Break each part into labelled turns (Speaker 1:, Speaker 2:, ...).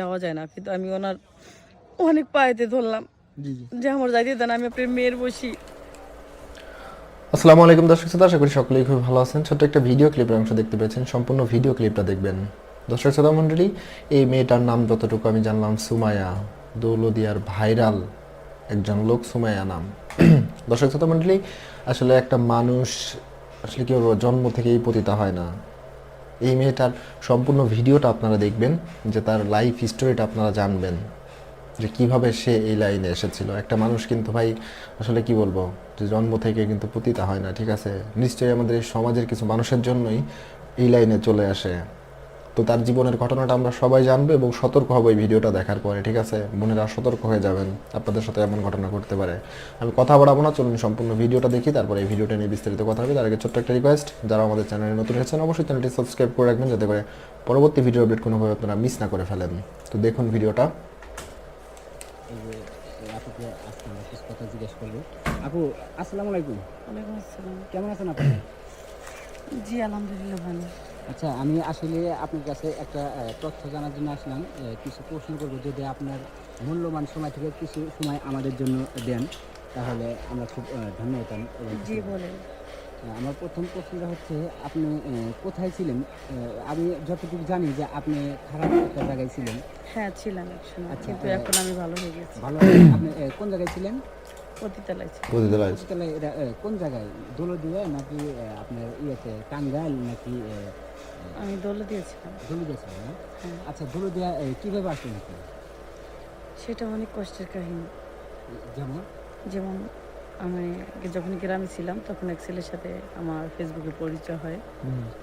Speaker 1: যাওয়া যায় না কিন্তু আমি ওনার অনেক পায়েতে ধরলাম। যে আমার যাইতে দেন আমি আপনার মেয়ের বসি।
Speaker 2: আসসালামু আলাইকুম দর্শক শ্রোতা আশা করি সকলেই খুব ভালো আছেন। ছোট্ট একটা ভিডিও ক্লিপের অংশ দেখতে পেয়েছেন। সম্পূর্ণ ভিডিও ক্লিপটা দেখবেন। দর্শক শ্রোতা মণ্ডলী এই মেয়েটার নাম যতটুকু আমি জানলাম সুমায়া দৌলদিয়ার ভাইরাল একজন লোক সুমায়া নাম। দর্শক শ্রোতা মণ্ডলী আসলে একটা মানুষ আসলে কি বলব জন্ম থেকেই পতিতা হয় না। এই মেয়েটার সম্পূর্ণ ভিডিওটা আপনারা দেখবেন, যে তার লাইফ হিস্টোরিটা আপনারা জানবেন, যে কীভাবে সে এই লাইনে এসেছিল। একটা মানুষ কিন্তু ভাই, আসলে কি বলব, যে জন্ম থেকে কিন্তু পতিতা হয় না, ঠিক আছে? নিশ্চয়ই আমাদের এই সমাজের কিছু মানুষের জন্যই এই লাইনে চলে আসে। তো তার জীবনের ঘটনাটা আমরা সবাই জানব এবং সতর্ক হব এই ভিডিওটা দেখার পরে ঠিক আছে? বোনেরা সতর্ক হয়ে যাবেন আপনাদের সাথে এমন ঘটনা ঘটতে পারে। আমি কথা বাড়াবো না চলুন সম্পূর্ণ ভিডিওটা দেখি তারপরে এই ভিডিওটা নিয়ে বিস্তারিত কথা হবে। তার আগে ছোট্ট একটা রিকোয়েস্ট যারা আমাদের চ্যানেলে নতুন এসেছেন অবশ্যই চ্যানেলটি সাবস্ক্রাইব করে রাখবেন যাতে করে পরবর্তী ভিডিও আপডেট কোনোভাবে আপনারা মিস না করে ফেলেন। তো দেখুন ভিডিওটা।
Speaker 3: এই যে এই আপুকে আজকে আমরা কিছু কথা জিজ্ঞেস করব। আপু আসসালামু আলাইকুম।
Speaker 1: ওয়ালাইকুম আসসালাম।
Speaker 3: কেমন আছেন আপনি?
Speaker 1: জি আলহামদুলিল্লাহ ভালো।
Speaker 3: আচ্ছা আমি আসলে আপনার কাছে একটা তথ্য জানার জন্য আসলাম। কিছু প্রশ্ন করব যদি আপনার মূল্যবান সময় থেকে কিছু সময় আমাদের জন্য দেন তাহলে আমরা খুব ধন্য হতাম।
Speaker 1: জি বলেন।
Speaker 3: আমার প্রথম প্রশ্নটা হচ্ছে আপনি কোথায় ছিলেন? আমি যতটুকু জানি যে আপনি খারাপ একটা জায়গায় ছিলেন।
Speaker 1: হ্যাঁ ছিলাম একসময়
Speaker 3: আচ্ছা,
Speaker 1: কিন্তু এখন আমি ভালো হয়ে গেছি।
Speaker 3: ভালো আপনি কোন জায়গায় ছিলেন?
Speaker 1: পতিতালায়
Speaker 3: কোন জায়গায়? দোলদিয়া নাকি আপনার ইয়েতে টাঙ্গাইল নাকি
Speaker 1: আমি দৌলে দিয়েছিলাম।
Speaker 3: দোলদিয়া দিয়েছিলাম
Speaker 1: হ্যাঁ।
Speaker 3: আচ্ছা দোলদিয়া আহ, কীভাবে আসলেন
Speaker 1: সেটা অনেক কষ্টের কাহিনী।
Speaker 3: যেমন?
Speaker 1: যেমন আমি যখন গ্রামে ছিলাম তখন এক ছেলের সাথে আমার ফেসবুকে পরিচয় হয়।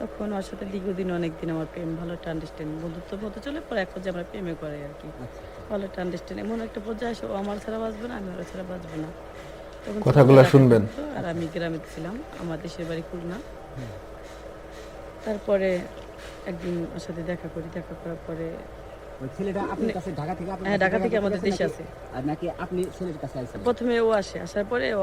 Speaker 1: তখন ওর সাথে দীর্ঘদিন অনেকদিন আমার প্রেম ভালো একটা আন্ডারস্ট্যান্ডিং বন্ধুত্ব মতো চলে পরে এক পর্যায়ে আমরা প্রেমে করে আর কি।
Speaker 3: আচ্ছা
Speaker 1: ভালো একটা আন্ডারস্ট্যান্ডিং এমন একটা পর্যায়ে আসে ও আমার ছাড়া বাঁচবে না আমি ওর ছাড়া বাঁচবো না। তখন
Speaker 2: কথাগুলো শুনবেন।
Speaker 1: আর আমি গ্রামে ছিলাম আমার দেশের বাড়ি খুলনা। তারপরে একদিন ওর সাথে দেখা করি দেখা করার পরে
Speaker 3: ওই ছেলেটা আপনার কাছে ঢাকা থেকে আপনার
Speaker 1: হ্যাঁ ঢাকা থেকে আমাদের দেশে আছে।
Speaker 3: আর নাকি আপনি ছেলের কাছে আইছেন?
Speaker 1: প্রথমে ও আসে আসার পরে ও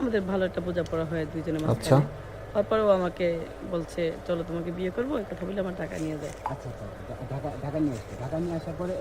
Speaker 1: আমাদের ভালো একটা বোঝাপড়া হয় দুইজনের
Speaker 2: আচ্ছা।
Speaker 1: মাঝখানে তারপরে ও আমাকে বলছে চলো তোমাকে বিয়ে করব কথা বলে আমার ঢাকা নিয়ে যায়
Speaker 3: আচ্ছা আচ্ছা ঢাকা ঢাকা নিয়ে আসছে ঢাকা নিয়ে আসার পরে